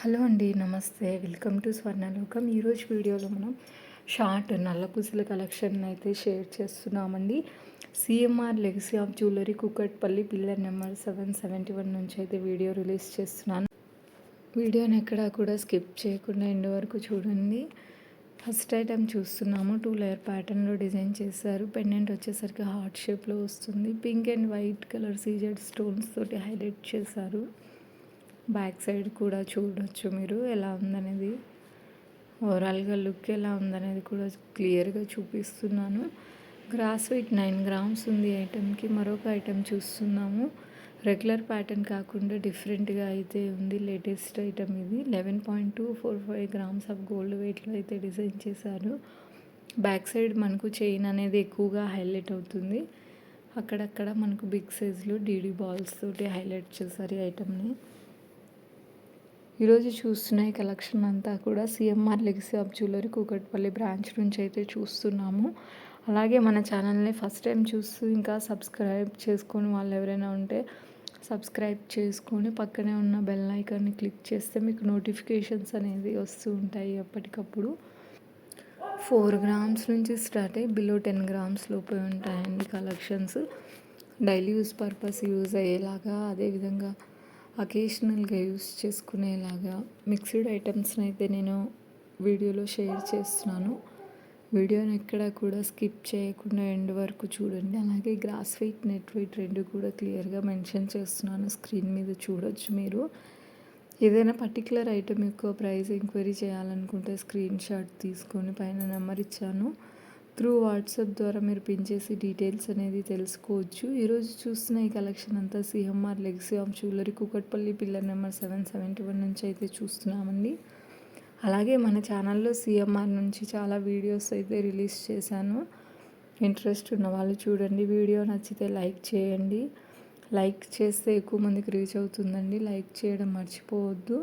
Hello అండి నమస్తే. Welcome to Swarnalokam. ఈరోజు వీడియోలో మనం షార్ట్ నల్ల పూసల కలెక్షన్ అయితే షేర్ చేస్తున్నామండి. CMR legacy of jewellery Kukatpally pillar number seven seventy one నుంచి అయితే వీడియో రిలీజ్ చేస్తున్నాను. వీడియోని ఎక్కడా కూడా స్కిప్ చేయకుండా ఎండ్ వరకు చూడండి. ఫస్ట్ ఐటెం చూస్తున్నాము. టూ లేయర్ ప్యాటర్న్లో డిజైన్ చేశారు. పెండెంట్ వచ్చేసరికి హార్ట్ షేప్లో వస్తుంది. Pink and white colour CZ stones తోటి హైలైట్ చేశారు. బ్యాక్ సైడ్ కూడా చూడొచ్చు మీరు ఎలా ఉందనేది. ఓవరాల్గా లుక్ ఎలా ఉందనేది కూడా క్లియర్గా చూపిస్తున్నాను. గ్రాస్ వెయిట్ నైన్ గ్రామ్స్ ఉంది ఐటెంకి మరొక ఐటెం చూస్తున్నాము. రెగ్యులర్ ప్యాటర్న్ కాకుండా డిఫరెంట్గా అయితే ఉంది లేటెస్ట్ ఐటమ్ ఇది. Eleven point two four five grams of gold వెయిట్లో అయితే డిజైన్ చేశారు. బ్యాక్ సైడ్ మనకు చైన్ అనేది ఎక్కువగా హైలైట్ అవుతుంది. అక్కడక్కడ మనకు బిగ్ సైజ్లో డీడీ బాల్స్ తోటి హైలైట్ చేశారు ఈ ఐటమ్ని ఈరోజు చూస్తున్న ఈ కలెక్షన్ అంతా కూడా CMR legacy of jewellery Kukatpally branch నుంచి అయితే చూస్తున్నాము. అలాగే మన ఛానల్ని ఫస్ట్ టైం చూస్తూ ఇంకా సబ్స్క్రైబ్ చేసుకొని వాళ్ళు ఎవరైనా ఉంటే సబ్స్క్రైబ్ చేసుకొని పక్కనే ఉన్న బెల్ ఐకాన్ని క్లిక్ చేస్తే మీకు నోటిఫికేషన్స్ అనేది వస్తూ ఉంటాయి ఎప్పటికప్పుడు. ఫోర్ గ్రామ్స్ నుంచి స్టార్ట్ అయ్యి బిలో టెన్ గ్రామ్స్ లోపే ఉంటాయండి collections. Daily use purpose use అయ్యేలాగా అదేవిధంగా అకేషనల్గా యూస్ చేసుకునేలాగా మిక్స్డ్ ఐటమ్స్ని అయితే నేను వీడియోలో షేర్ చేస్తున్నాను. వీడియోని ఎక్కడ కూడా స్కిప్ చేయకుండా ఎండ్ వరకు చూడండి. అలాగే గ్రాస్ వెయిట్ నెట్ వెయిట్ రెండు కూడా క్లియర్గా మెన్షన్ చేస్తున్నాను స్క్రీన్ మీద చూడొచ్చు మీరు. ఏదైనా పర్టికులర్ ఐటెం యొక్క ప్రైస్ ఎంక్వైరీ చేయాలనుకుంటే స్క్రీన్ షాట్ తీసుకొని పైన నెంబర్ ఇచ్చాను. త్రూ వాట్సాప్ ద్వారా మీరు పిన్ చేసి డీటెయిల్స్ అనేది తెలుసుకోవచ్చు. ఈరోజు చూస్తున్న ఈ కలెక్షన్ అంతా CMR legacy of jewellery Kukatpally pillar number seven seventy one నుంచి అయితే చూస్తున్నామండి. అలాగే మన ఛానల్లో సిఎంఆర్ నుంచి చాలా వీడియోస్ అయితే రిలీజ్ చేశాను. ఇంట్రెస్ట్ ఉన్న వాళ్ళు చూడండి. వీడియో నచ్చితే లైక్ చేయండి. లైక్ చేస్తే ఎక్కువ మందికి రీచ్ అవుతుందండి. లైక్ చేయడం మర్చిపోవద్దు.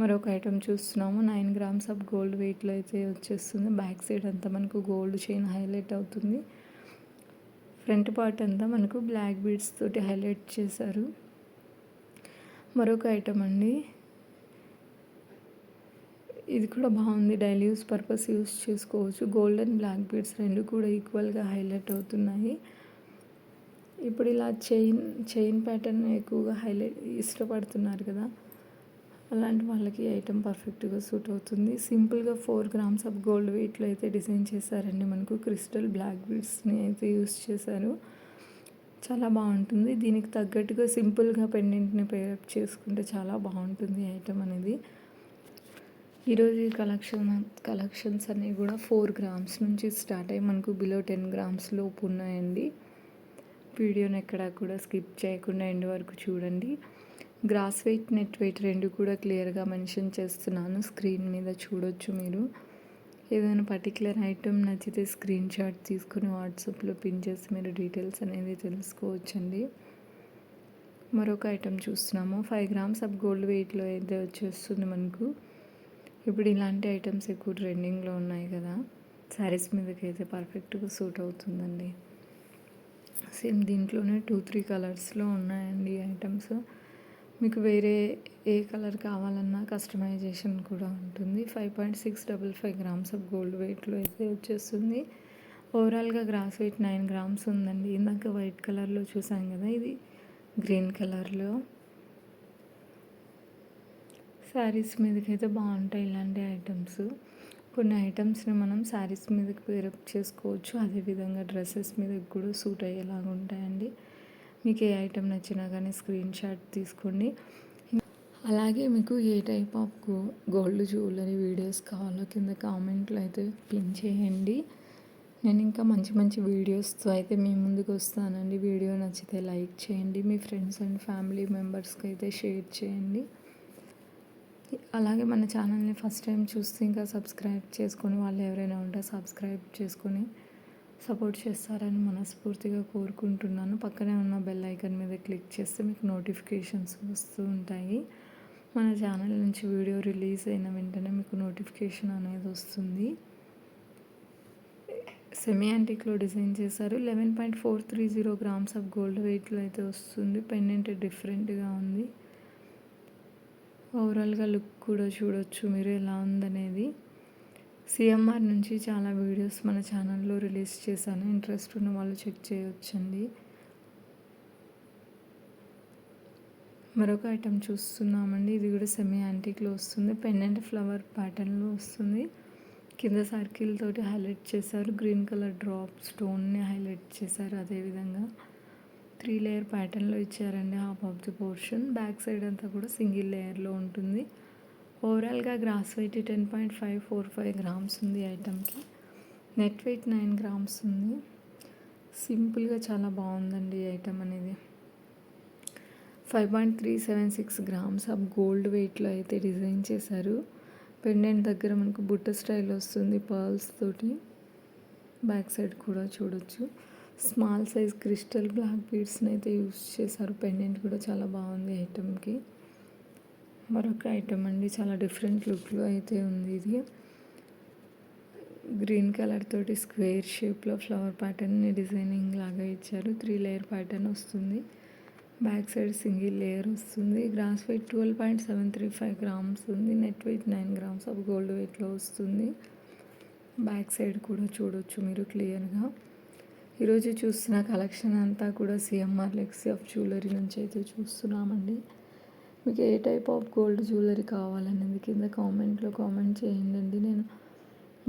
మరొక ఐటమ్ చూస్తున్నాము. నైన్ గ్రామ్స్ ఆఫ్ గోల్డ్ వెయిట్లో అయితే వచ్చేస్తుంది. బ్యాక్ సైడ్ అంతా మనకు గోల్డ్ చైన్ హైలైట్ అవుతుంది. ఫ్రంట్ పార్ట్ అంతా మనకు బ్లాక్ బీడ్స్ తోటి హైలైట్ చేశారు. మరొక ఐటమ్ అండి. ఇది కూడా బాగుంది. డైలీ యూస్ పర్పస్ యూస్ చేసుకోవచ్చు. గోల్డ్ అండ్ బ్లాక్ బీడ్స్ రెండు కూడా ఈక్వల్గా హైలైట్ అవుతున్నాయి. ఇప్పుడు ఇలా చైన్ చైన్ ప్యాటర్న్ ఎక్కువగా హైలైట్ ఇష్టపడుతున్నారు కదా. అలాంటి వాళ్ళకి ఐటెం పర్ఫెక్ట్గా సూట్ అవుతుంది. సింపుల్గా ఫోర్ గ్రామ్స్ ఆఫ్ గోల్డ్ వెయిట్లో అయితే డిజైన్ చేశారండి మనకు. క్రిస్టల్ బ్లాక్ బీడ్స్ని అయితే యూస్ చేశారు. చాలా బాగుంటుంది. దీనికి తగ్గట్టుగా సింపుల్గా పెండెంట్ని పేరప్ చేసుకుంటే చాలా బాగుంటుంది ఐటెం అనేది. ఈరోజు ఈ కలెక్షన్ కలెక్షన్స్ అనేవి కూడా ఫోర్ గ్రామ్స్ నుంచి స్టార్ట్ అయ్యి మనకు బిలో టెన్ గ్రామ్స్ లోపు ఉన్నాయండి. వీడియోని ఎక్కడా కూడా స్కిప్ చేయకుండా ఎండ్ వరకు చూడండి. గ్రాస్ వెయిట్ నెట్ వెయిట్ రెండు కూడా క్లియర్గా మెన్షన్ చేస్తున్నాను. స్క్రీన్ మీద చూడొచ్చు మీరు. ఏదైనా పర్టికులర్ ఐటెం నచ్చితే స్క్రీన్ షాట్ తీసుకుని వాట్సాప్లో పిన్ చేసి మీరు డీటెయిల్స్ అనేది తెలుసుకోవచ్చండి. మరొక ఐటెం చూస్తున్నాము. ఫైవ్ గ్రామ్స్ ఆఫ్ గోల్డ్ వెయిట్లో అయితే వచ్చేస్తుంది మనకు. ఇప్పుడు ఇలాంటి ఐటమ్స్ ఎక్కువ ట్రెండింగ్లో ఉన్నాయి కదా. శారీస్ మీదకి అయితే పర్ఫెక్ట్గా సూట్ అవుతుందండి. సేమ్ దీంట్లోనే టూ త్రీ కలర్స్లో ఉన్నాయండి ఐటమ్స్. మీకు వేరే ఏ కలర్ కావాలన్నా కస్టమైజేషన్ కూడా ఉంటుంది. Five point six double five grams of gold వెయిట్లో అయితే వచ్చేస్తుంది. ఓవరాల్గా గ్రాస్ వెయిట్ నైన్ గ్రామ్స్ ఉందండి. ఇందాక వైట్ కలర్లో చూసాం కదా ఇది గ్రీన్ కలర్లో. శారీస్ మీదకైతే బాగుంటాయి ఇలాంటి ఐటమ్స్. కొన్ని ఐటమ్స్ని మనం శారీస్ మీదకి పేరప్ చేసుకోవచ్చు. అదేవిధంగా డ్రెస్సెస్ మీదకి కూడా సూట్ అయ్యేలాగా ఉంటాయండి. మీకు ఏ ఐటెం నచ్చినా కానీ స్క్రీన్ షాట్ తీసుకోండి. అలాగే మీకు ఏ type of gold jewellery videos కావాలో కింద కామెంట్లో అయితే పిన్ చేయండి. నేను ఇంకా మంచి మంచి వీడియోస్తో అయితే మీ ముందుకు వస్తానండి. వీడియో నచ్చితే లైక్ చేయండి. మీ ఫ్రెండ్స్ అండ్ ఫ్యామిలీ మెంబర్స్కి అయితే షేర్ చేయండి. అలాగే మన ఛానల్ని ఫస్ట్ టైం చూస్తే ఇంకా సబ్స్క్రైబ్ చేసుకొని వాళ్ళు ఎవరైనా ఉంటే సబ్స్క్రైబ్ చేసుకొని సపోర్ట్ చేస్తారని మనస్ఫూర్తిగా కోరుకుంటున్నాను. పక్కనే ఉన్న బెల్ ఐకాన్ మీద క్లిక్ చేస్తే మీకు నోటిఫికేషన్స్ వస్తూ ఉంటాయి. మన ఛానల్ నుంచి వీడియో రిలీజ్ అయిన వెంటనే మీకు నోటిఫికేషన్ అనేది వస్తుంది. సెమీ యాంటిక్లో డిజైన్ చేశారు. Eleven point four three zero grams of gold వెయిట్లో అయితే వస్తుంది. పెండెంట్ డిఫరెంట్గా ఉంది. ఓవరాల్గా లుక్ కూడా చూడొచ్చు మీరు ఎలా ఉందనేది. సిఎంఆర్ నుంచి చాలా వీడియోస్ మన ఛానల్లో రిలీజ్ చేశాను. ఇంట్రెస్ట్ ఉన్న వాళ్ళు చెక్ చేయొచ్చండి. మరొక ఐటెం చూస్తున్నామండి. ఇది కూడా సెమీ యాంటిక్లో వస్తుంది. పెండెంట్ ఫ్లవర్ ప్యాటర్న్లో వస్తుంది. కింద సర్కిల్ తోటి హైలైట్ చేశారు. గ్రీన్ కలర్ డ్రాప్ స్టోన్ని హైలైట్ చేశారు అదేవిధంగా త్రీ లేయర్ ప్యాటర్న్లో ఇచ్చారండి half of the portion. Back side అంతా కూడా సింగిల్ లేయర్లో ఉంటుంది. ఓవరాల్గా gross weight ten point five four five grams ఉంది ఐటమ్కి నెట్ వెయిట్ నైన్ గ్రామ్స్ ఉంది. సింపుల్గా చాలా బాగుందండి ఈ ఐటమ్ అనేది. Five point three seven six grams of gold వెయిట్లో అయితే డిజైన్ చేశారు. పెండెంట్ దగ్గర మనకు బుట్ట స్టైల్ వస్తుంది పర్ల్స్ తోటి. బ్యాక్ సైడ్ కూడా చూడొచ్చు. స్మాల్ సైజ్ క్రిస్టల్ బ్లాక్ బీడ్స్ని అయితే యూస్ చేశారు. పెండెంట్ కూడా చాలా బాగుంది ఐటమ్కి మరొక ఐటమ్ అండి. చాలా డిఫరెంట్ లుక్లో అయితే ఉంది ఇది. గ్రీన్ కలర్ తోటి స్క్వేర్ షేప్లో ఫ్లవర్ ప్యాటర్న్ డిజైనింగ్ లాగా ఇచ్చారు. త్రీ లేయర్ ప్యాటర్న్ వస్తుంది. బ్యాక్ సైడ్ సింగిల్ లేయర్ వస్తుంది. Gross weight twelve point seven three five grams ఉంది. Net weight nine grams of gold వెయిట్లో వస్తుంది. బ్యాక్ సైడ్ కూడా చూడొచ్చు మీరు క్లియర్గా ఈరోజు చూస్తున్న కలెక్షన్ అంతా కూడా సిఎంఆర్ లెక్సీ ఆఫ్ జ్యువెలరీ నుంచి అయితే చూస్తున్నామండి. మీకు ఏ టైప్ ఆఫ్ గోల్డ్ జ్యువెలరీ కావాలనేది కింద కామెంట్లో కామెంట్ చేయండి నేను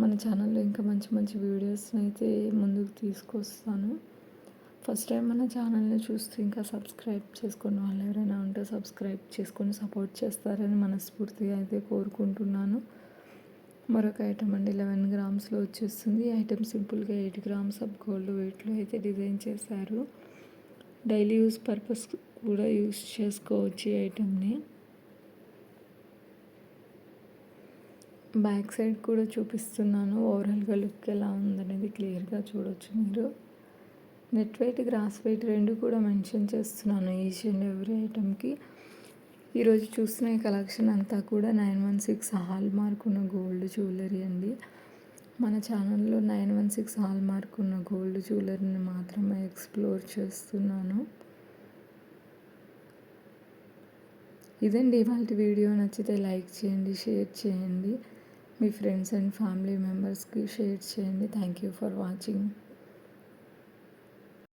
మన ఛానల్లో ఇంకా మంచి మంచి వీడియోస్ని అయితే ముందుకు తీసుకొస్తాను. ఫస్ట్ టైం మన ఛానల్ని చూస్తూ ఇంకా సబ్స్క్రైబ్ చేసుకున్న వాళ్ళు ఎవరైనా ఉంటే సబ్స్క్రైబ్ చేసుకొని సపోర్ట్ చేస్తారని మనస్ఫూర్తిగా అయితే కోరుకుంటున్నాను. మరొక ఐటమ్ అండి లెవెన్ గ్రామ్స్లో వచ్చేస్తుంది. ఐటమ్ సింపుల్గా ఎయిట్ గ్రామ్స్ ఆఫ్ గోల్డ్ వెయిట్లో అయితే డిజైన్ చేశారు. డైలీ యూస్ పర్పస్ కూడా యూస్ చేసుకోవచ్చు ఈ ఐటమ్ని బ్యాక్ సైడ్ కూడా చూపిస్తున్నాను. ఓవరాల్గా లుక్ ఎలా ఉందనేది క్లియర్గా చూడొచ్చు మీరు. నెట్ వెయిట్ గ్రాస్ వెయిట్ రెండు కూడా మెన్షన్ చేస్తున్నాను ఈచ్ అండ్ ఎవ్రీ ఐటమ్కి ఈరోజు చూసిన కలెక్షన్ అంతా కూడా nine one six hallmark ఉన్న గోల్డ్ జ్యువెలరీ అండి. మన ఛానల్లో nine one six hallmark ఉన్న గోల్డ్ జ్యువెలరీని మాత్రమే ఎక్స్ప్లోర్ చేస్తున్నాను. ఇదండి ఇవాళ వీడియో. నచ్చితే లైక్ చేయండి షేర్ చేయండి. మీ ఫ్రెండ్స్ అండ్ ఫ్యామిలీ మెంబర్స్కి షేర్ చేయండి. Thank you for watching.